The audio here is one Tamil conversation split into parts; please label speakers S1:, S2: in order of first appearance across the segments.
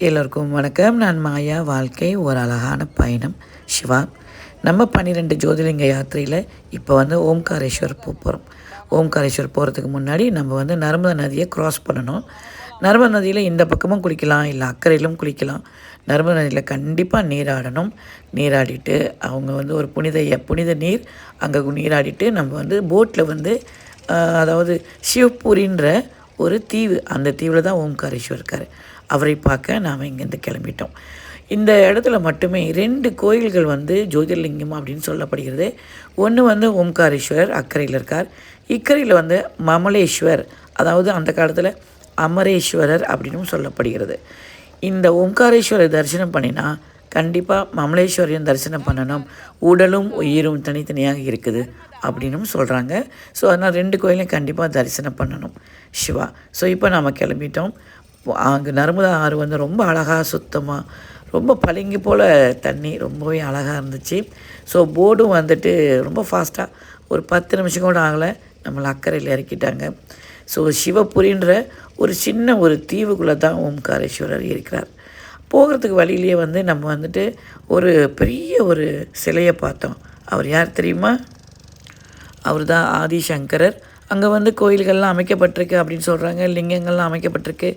S1: எல்லோருக்கும் வணக்கம். நான் மாயா. வாழ்க்கை ஒரு அழகான பயணம். சிவா நம்ம பன்னிரெண்டு ஜோதிலிங்க யாத்திரையில் இப்போ வந்து ஓம்காரேஸ்வர் போக போகிறோம் ஓம்காரேஸ்வர் போகிறதுக்கு முன்னாடி நம்ம வந்து நர்மதா நதியை க்ராஸ் பண்ணணும். நர்மதா நதியில் இந்த பக்கமும் குளிக்கலாம் இல்லை அக்கறையிலும் குளிக்கலாம். நர்மதா நதியில் கண்டிப்பாக நீராடணும். நீராடிட்டு அவங்க வந்து ஒரு புனித புனித நீர் அங்கே நீராடிட்டு நம்ம வந்து போட்டில் வந்து அதாவது சிவபூரின்ற ஒரு தீவு அந்த தீவில் தான் ஓம்காரேஸ்வர் இருக்கார். அவரை பார்க்க நாம் இங்கேருந்து கிளம்பிட்டோம். இந்த இடத்துல மட்டுமே ரெண்டு கோயில்கள் வந்து ஜோதிர்லிங்கம் அப்படின்னு சொல்லப்படுகிறது. ஒன்று வந்து ஓம்காரேஸ்வரர் அக்கறையில் இருக்கார். இக்கரையில் வந்து மமலேஸ்வர் அதாவது அந்த காலத்தில் அமரேஸ்வரர் அப்படின்னும் சொல்லப்படுகிறது. இந்த ஓம்காரேஸ்வரர் தரிசனம் பண்ணினா கண்டிப்பாக மமலேஸ்வரையும் தரிசனம் பண்ணணும். உடலும் உயிரும் தனித்தனியாக இருக்குது அப்படின்னும் சொல்கிறாங்க ஸோ அதனால் ரெண்டு கோயிலையும் கண்டிப்பாக தரிசனம் பண்ணணும். சிவா ஸோ இப்போ நாம் கிளம்பிட்டோம். அங்கே நர்மதா ஆறு வந்து ரொம்ப அழகாக சுத்தமாக ரொம்ப பளிங்கு போல் தண்ணி ரொம்பவே அழகாக இருந்துச்சு. ஸோ போர்டும் வந்துட்டு ரொம்ப ஃபாஸ்ட்டாக ஒரு பத்து நிமிஷம் கூட ஆகலை. நம்மளை அக்கறையில் இறக்கிட்டாங்க. ஸோ சிவபுரின்ற ஒரு சின்ன ஒரு தீவுக்குள்ளே தான் ஓம்காரேஸ்வரர் இருக்கிறார். போகிறதுக்கு வழியிலேயே வந்து நம்ம வந்துட்டு ஒரு பெரிய ஒரு சிலையை பார்த்தோம். அவர் யார் தெரியுமா? அவர் தான் ஆதிசங்கரர். அங்கே வந்து கோயில்கள்லாம் அமைக்கப்பட்டிருக்கு அப்படின்னு சொல்கிறாங்க லிங்கங்கள்லாம் அமைக்கப்பட்டிருக்கு.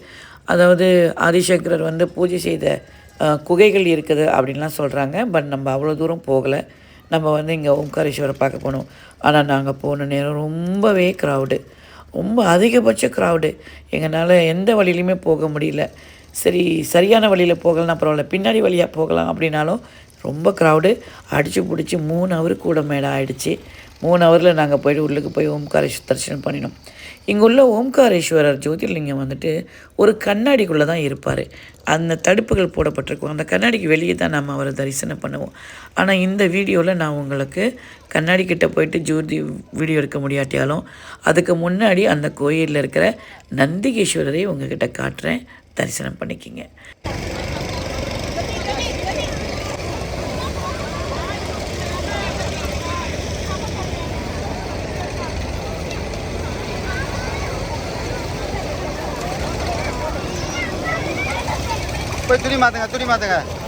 S1: அதாவது ஆதிசங்கரர் வந்து பூஜை செய்த குகைகள் இருக்குது அப்படின்லாம் சொல்கிறாங்க பட் நம்ம அவ்வளோ தூரம் போகலை. நம்ம வந்து இங்கே ஓம்காரேஸ்வரை பார்க்க போனோம். ஆனால் நாங்கள் போன நேரம் ரொம்பவே க்ரௌடு ரொம்ப அதிகபட்ச க்ரௌடு எங்களால் எந்த வழியிலையுமே போக முடியல. சரி சரியான வழியில் போகலாம் பரவாயில்ல. பின்னாடி வழியாக போகலாம் அப்படின்னாலும் ரொம்ப க்ரௌடு அடித்து பிடிச்சி மூணு ஹவர் கூட மேலே ஆகிடுச்சு மூணு ஹவரில் நாங்கள் போயிட்டு உள்ளுக்கு போய் ஓம்காரேஸ்வர் தரிசனம் பண்ணினோம். இங்கே உள்ள ஓம்காரேஸ்வரர் ஜோதிர்லிங்கம் வந்துட்டு ஒரு கண்ணாடிக்குள்ளே தான் இருப்பார். அந்த தடுப்புகள் போடப்பட்டிருக்கும். அந்த கண்ணாடிக்கு வெளியே தான் நம்ம அவரை தரிசனம் பண்ணுவோம். ஆனால் இந்த வீடியோவில் நான் உங்களுக்கு கண்ணாடி கிட்டே போயிட்டு ஜோதி வீடியோ எடுக்க முடியாட்டியாலும் அதுக்கு முன்னாடி அந்த கோயிலில் இருக்கிற நந்திகேஸ்வரரை உங்ககிட்ட காட்டுறேன். தரிசனம் பண்ணிக்கிங்க.
S2: कोई तुरी मार देगा चुरी मार देगा।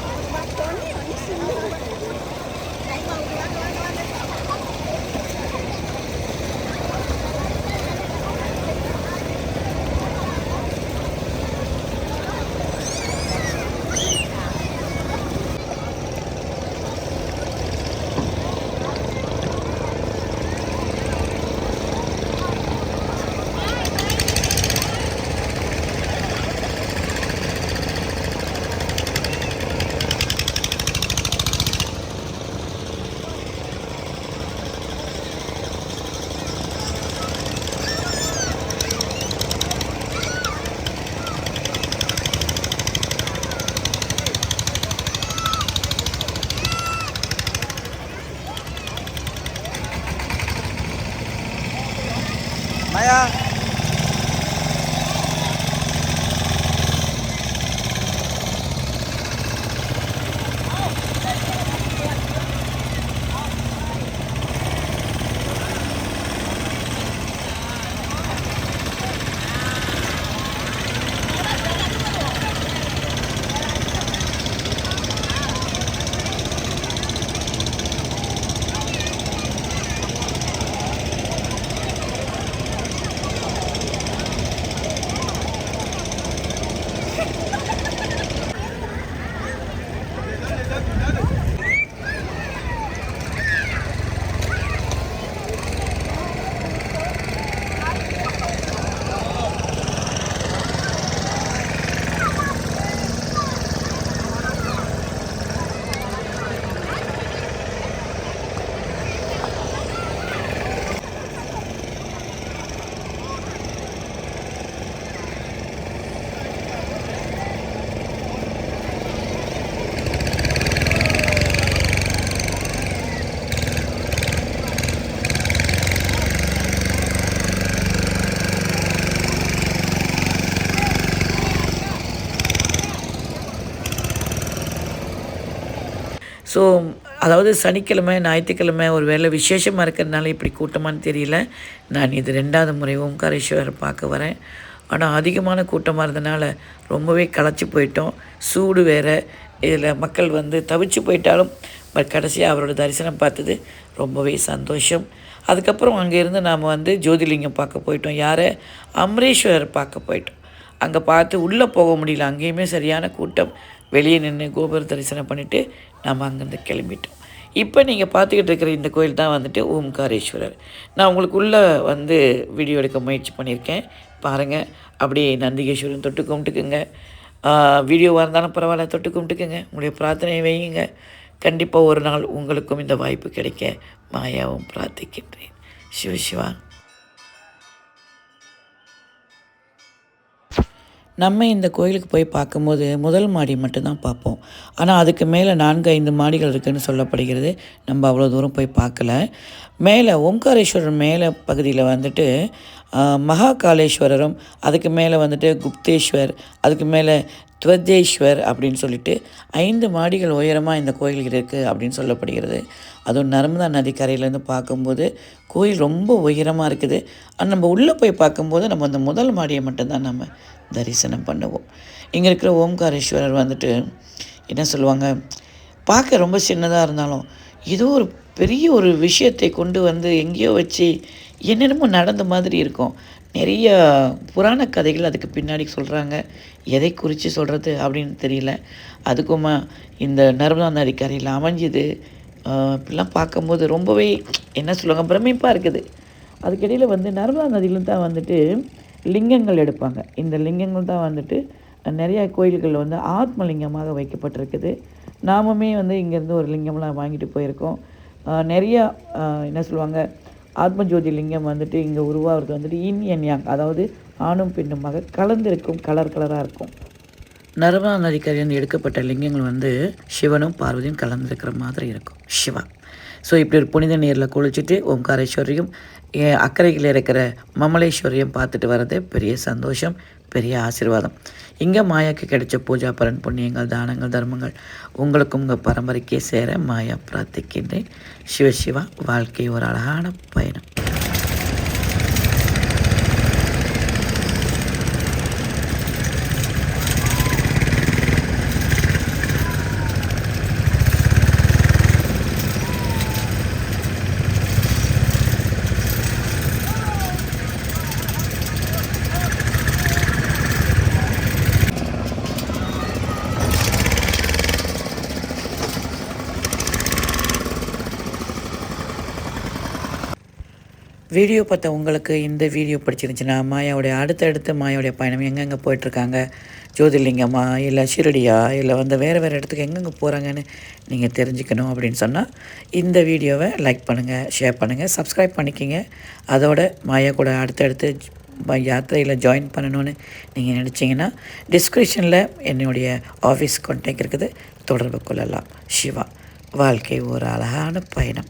S2: மாத்துங்க மாயா
S1: ஸோ அதாவது சனிக்கிழமை ஞாயிற்றுக்கிழமை ஒரு வேளை விசேஷமாக இருக்கிறதுனால இப்படி கூட்டமான்னு தெரியல. நான் இது ரெண்டாவது முறை ஓம்காரேஸ்வரர் பார்க்க வரேன். ஆனால் அதிகமான கூட்டமாக இருந்தனால ரொம்பவே களைச்சி போயிட்டோம். சூடு வேறு. இதில் மக்கள் வந்து தவிச்சு போயிட்டாலும் பட் கடைசியாக அவரோட தரிசனம் பார்த்தது ரொம்பவே சந்தோஷம். அதுக்கப்புறம் அங்கேருந்து நாம் வந்து ஜோதிலிங்கம் பார்க்க போயிட்டோம். யாரை? அமரேஸ்வரர் பார்க்க போயிட்டோம். அங்கே பார்த்து உள்ளே போக முடியல. அங்கேயுமே சரியான கூட்டம். வெளியே நின்று கோபுர தரிசனம் பண்ணிவிட்டு நம்ம அங்கேருந்து கிளம்பிட்டோம். இப்போ நீங்கள் பார்த்துக்கிட்டு இருக்கிற இந்த கோயில் தான் வந்துட்டு ஓம்காரேஸ்வரர். நான் உங்களுக்கு உள்ளே வந்து வீடியோ எடுக்க முயற்சி பண்ணியிருக்கேன். பாருங்கள் அப்படியே நந்திகேஸ்வரன் தொட்டு கும்பிட்டுக்குங்க. வீடியோவாக இருந்தாலும் பரவாயில்ல தொட்டு கும்பிட்டுக்குங்க. உங்களுடைய பிரார்த்தனையை வையுங்க. கண்டிப்பாக ஒரு நாள் உங்களுக்கும் இந்த வாய்ப்பு கிடைக்க மாயாவும் பிரார்த்திக்கின்றேன். சிவ நம்ம இந்த கோயிலுக்கு போய் பார்க்கும்போது முதல் மாடி மட்டும்தான் பார்ப்போம். ஆனால் அதுக்கு மேலே நான்கு ஐந்து மாடிகள் இருக்குதுன்னு சொல்லப்படுகிறது. நம்ம அவ்வளோ தூரம் போய் பார்க்கல. மேலே ஓம்காரேஸ்வரர் மேலே பகுதியில் வந்துட்டு மகாகாலேஸ்வரரும் அதுக்கு மேலே வந்துட்டு குப்தேஸ்வர் அதுக்கு மேலே துவஜேஸ்வர் அப்படின்னு சொல்லிட்டு ஐந்து மாடிகள் உயரமாக இந்த கோயில் இருக்குது அப்படின்னு சொல்லப்படுகிறது. அதுவும் நர்மதா நதி கரையிலேருந்து பார்க்கும்போது கோயில் ரொம்ப உயரமாக இருக்குது. ஆனால் நம்ம உள்ளே போய் பார்க்கும்போது நம்ம அந்த முதல் மாடியை மட்டும்தான் நம்ம தரிசனம் பண்ணுவோம். இங்கே இருக்கிற ஓம்காரேஸ்வரர் வந்துட்டு என்ன சொல்லுவாங்க பார்க்க ரொம்ப சின்னதாக இருந்தாலும் ஏதோ ஒரு பெரிய ஒரு விஷயத்தை கொண்டு வந்து எங்கேயோ வச்சு என்னென்னமோ நடந்த மாதிரி இருக்கும். நிறைய புராண கதைகள் அதுக்கு பின்னாடி சொல்கிறாங்க எதை குறித்து சொல்கிறது அப்படின்னு தெரியல. அதுக்குமா இந்த நர்மதா நதி கரையில் அமைஞ்சுது. இப்படிலாம் பார்க்கும்போது ரொம்பவே என்ன சொல்லுவாங்க? பிரமிப்பாக இருக்குது. அதுக்கிடையில் வந்து நர்மதா நதியிலும் தான் வந்துட்டு லிங்கங்கள் எடுப்பாங்க. இந்த லிங்கங்கள் தான் வந்துட்டு நிறையா கோயில்கள் வந்து ஆத்மலிங்கமாக வைக்கப்பட்டிருக்குது. நாமுமே வந்து இங்கேருந்து ஒரு லிங்கம்லாம் வாங்கிட்டு போயிருக்கோம். நிறையா என்ன சொல்லுவாங்க? ஆத்மஜோதி லிங்கம் வந்துட்டு இங்கே உருவாகிறது வந்துட்டு இன் என் யாங் அதாவது ஆணும் பெண்ணுமாக கலந்திருக்கும் கலர் கலராக இருக்கும். நர்மதா நதிக்கரையில் எடுக்கப்பட்ட லிங்கங்கள் வந்து சிவனும் பார்வதியும் கலந்துருக்கிற மாதிரி இருக்கும். சிவா. ஸோ இப்படி ஒரு புனித நீரில் குளிச்சுட்டு ஓம்காரேஸ்வரியும் அக்கறையில் இருக்கிற மமலேஸ்வரியும் பார்த்துட்டு வர்றது பெரிய சந்தோஷம் பெரிய ஆசீர்வாதம். இங்கே மாயாக்கு கிடைச்ச பூஜா பலன் புண்ணியங்கள் தானங்கள் தர்மங்கள் உங்களுக்கும் உங்கள் பரம்பரைக்கே சேர மாயா பிரார்த்திக்கின்றேன். சிவசிவா வாழ்க்கை ஒரு அழகான பயணம். வீடியோ பார்த்த உங்களுக்கு இந்த வீடியோ பிடிச்சிருந்துச்சுன்னா மாயாவுடைய அடுத்தடுத்து மாயாவுடைய பயணம் எங்கெங்கே போயிட்டுருக்காங்க? ஜோதிர்லிங்கமா? இல்லை ஷிரடியா? இல்லை வந்து வேறு வேறு இடத்துக்கு எங்கெங்கே போகிறாங்கன்னு நீங்கள் தெரிஞ்சுக்கணும் அப்படின்னு சொன்னால் இந்த வீடியோவை லைக் பண்ணுங்கள் ஷேர் பண்ணுங்கள் சப்ஸ்கிரைப் பண்ணிக்கிங்க. அதோட மாயா கூட அடுத்தடுத்து யாத்திரையில் ஜாயின் பண்ணணும்னு நீங்கள் நினச்சிங்கன்னா டிஸ்கிரிப்ஷனில் என்னுடைய ஆஃபீஸ் கான்டாக்ட் இருக்குது. தொடர்பு கொள்ளலாம். சிவா வாழ்க்கை ஒரு அழகான பயணம்.